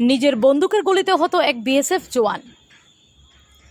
নিজের বন্দুকের গুলিতে হতো এক বিএসএফ জওয়ান।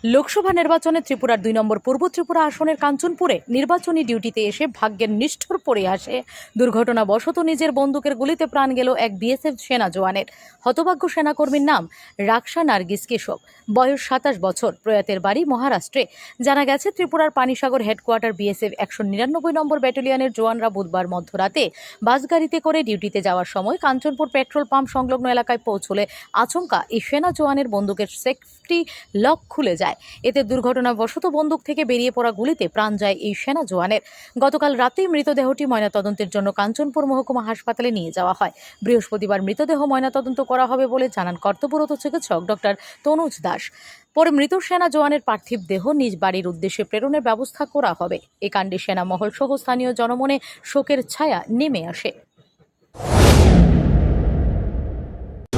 লোকসভা নির্বাচনে ত্রিপুরার দুই নম্বর পূর্ব ত্রিপুরা আসনের কাঞ্চনপুরে নির্বাচনী ডিউটিতে এসে ভাগ্যের নিষ্ঠুর পড়ে আসে। দুর্ঘটনাবশত নিজের বন্দুকের গুলিতে প্রাণ গেল এক বিএসএফ সেনা জওয়ানের। হতভাগ্য সেনাকর্মীর নাম রাকসা নার্গিস কেশব। বয়স সাতাশ বছর। প্রয়াতের বাড়ি মহারাষ্ট্রে। জানা গেছে, ত্রিপুরার পানিসাগর হেডকোয়ার্টার বিএসএফ একশো নিরানব্বই নম্বর ব্যাটালিয়নের জওয়ানরা বুধবার মধ্যরাতে বাসগাড়িতে করে ডিউটিতে যাওয়ার সময় কাঞ্চনপুর পেট্রোল পাম্প সংলগ্ন এলাকায় পৌঁছলে আচমকা এই সেনা জওয়ানের বন্দুকের সেফটি লক খুলে যায়। এতে দুর্ঘটনাবশত বন্দুক থেকে বেরিয়ে পড়া গুলিতে প্রাণ যায় এই সেনা জওয়ানের। গতকাল রাতেই মৃতদেহটি ময়নাতদন্তের জন্য কাঞ্চনপুর মহকুমা হাসপাতালে নিয়ে যাওয়া হয়। বৃহস্পতিবার মৃতদেহ ময়নাতদন্ত করা হবে বলে জানান কর্তব্যরত চিকিৎসক ডক্টর তনুজ দাস। পরে মৃত সেনা জওয়ানের পার্থিব দেহ নিজ বাড়ির উদ্দেশ্যে প্রেরণের ব্যবস্থা করা হবে। এ কাণ্ডে সেনা মহল সহ স্থানীয় জনমনে শোকের ছায়া নেমে আসে।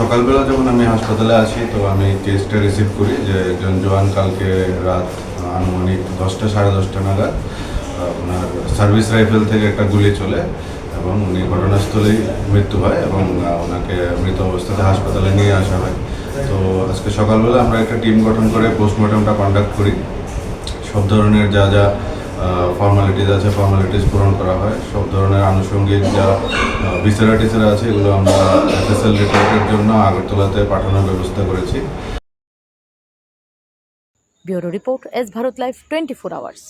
সকালবেলা যখন আমি হাসপাতালে আসি তো আমি টেস্টটা রিসিভ করি যে একজন জওয়ান কালকে রাত আনুমানিক দশটা, সাড়ে দশটা নাগাদ ওনার সার্ভিস রাইফেল থেকে একটা গুলি চলে এবং উনি ঘটনাস্থলেই মৃত্যু হয় এবং ওনাকে মৃত অবস্থাতে হাসপাতালে নিয়ে আসা হয়। তো আজকে সকালবেলা আমরা একটা টিম গঠন করে পোস্টমর্টমটা কন্ডাক্ট করি। সব ধরনের যা যা ফর্মালিটিস আছে ফর্মালিটিস পূরণ করা হয়। সব ধরনের আনুষঙ্গিক যা বিচারা টিচারা আছে, এগুলো আমরা এফএসএল রিপোর্টের জন্য আগরতলাতে পাঠানোর ব্যবস্থা করেছি। Bureau report S Bharat life twenty four hours.